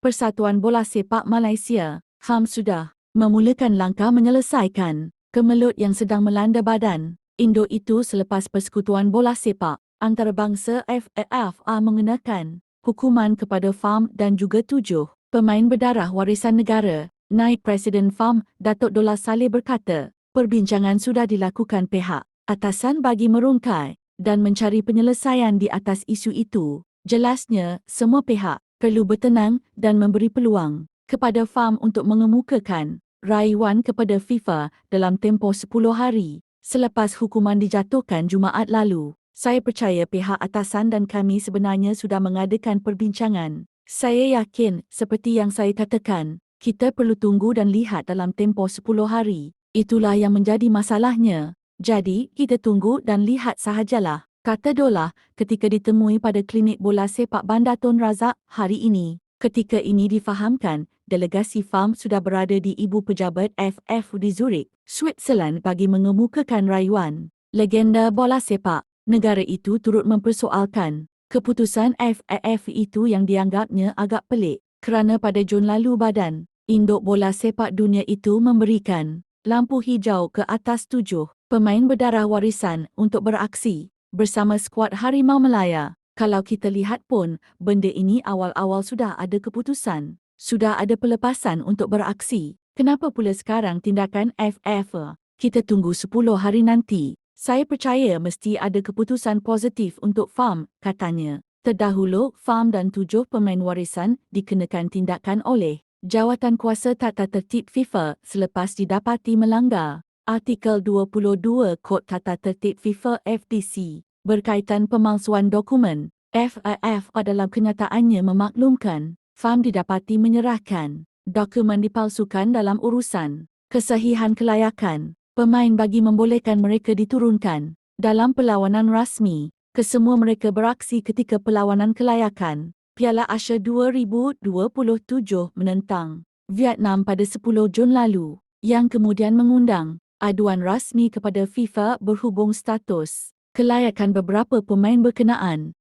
Persatuan Bola Sepak Malaysia, HAM sudah memulakan langkah menyelesaikan kemelut yang sedang melanda badan Indo itu selepas Persekutuan Bola Sepak Antarabangsa FAFA mengenakan hukuman kepada FAM dan juga tujuh pemain berdarah warisan negara. Naib Presiden FAM, Datuk Dola Saleh berkata, perbincangan sudah dilakukan pihak atasan bagi merungkai dan mencari penyelesaian di atas isu itu. Jelasnya, semua pihak perlu bertenang dan memberi peluang kepada FAM untuk mengemukakan rayuan kepada FIFA dalam tempoh 10 hari selepas hukuman dijatuhkan Jumaat lalu. Saya percaya pihak atasan dan kami sebenarnya sudah mengadakan perbincangan. Saya yakin, seperti yang saya katakan, kita perlu tunggu dan lihat dalam tempoh 10 hari. Itulah yang menjadi masalahnya. Jadi, kita tunggu dan lihat sahajalah kata Dola ketika ditemui pada klinik bola sepak Bandar Tun Razak hari ini. Ketika ini difahamkan, delegasi FAM sudah berada di ibu pejabat FF di Zurich, Switzerland bagi mengemukakan rayuan. Legenda bola sepak, negara itu turut mempersoalkan keputusan FAF itu yang dianggapnya agak pelik kerana pada Jun lalu badan induk bola sepak dunia itu memberikan lampu hijau ke atas tujuh pemain berdarah warisan untuk beraksi bersama skuad Harimau Melaya. Kalau kita lihat pun, benda ini awal-awal sudah ada keputusan. Sudah ada pelepasan untuk beraksi. Kenapa pula sekarang tindakan FF? Kita tunggu 10 hari nanti. Saya percaya mesti ada keputusan positif untuk FAM, katanya. Terdahulu, FAM dan tujuh pemain warisan dikenakan tindakan oleh Jawatan Kuasa Tata Tertib FIFA selepas didapati melanggar Artikel 22 Kod Tata Tertib FIFA FDC berkaitan pemalsuan dokumen. FAF dalam kenyataannya memaklumkan FAM didapati menyerahkan dokumen dipalsukan dalam urusan kesahihan kelayakan pemain bagi membolehkan mereka diturunkan dalam perlawanan rasmi. Kesemua mereka beraksi ketika perlawanan kelayakan Piala Asia 2027 menentang Vietnam pada 10 Jun lalu yang kemudian mengundang aduan rasmi kepada FIFA berhubung status. Kelayakan beberapa pemain berkenaan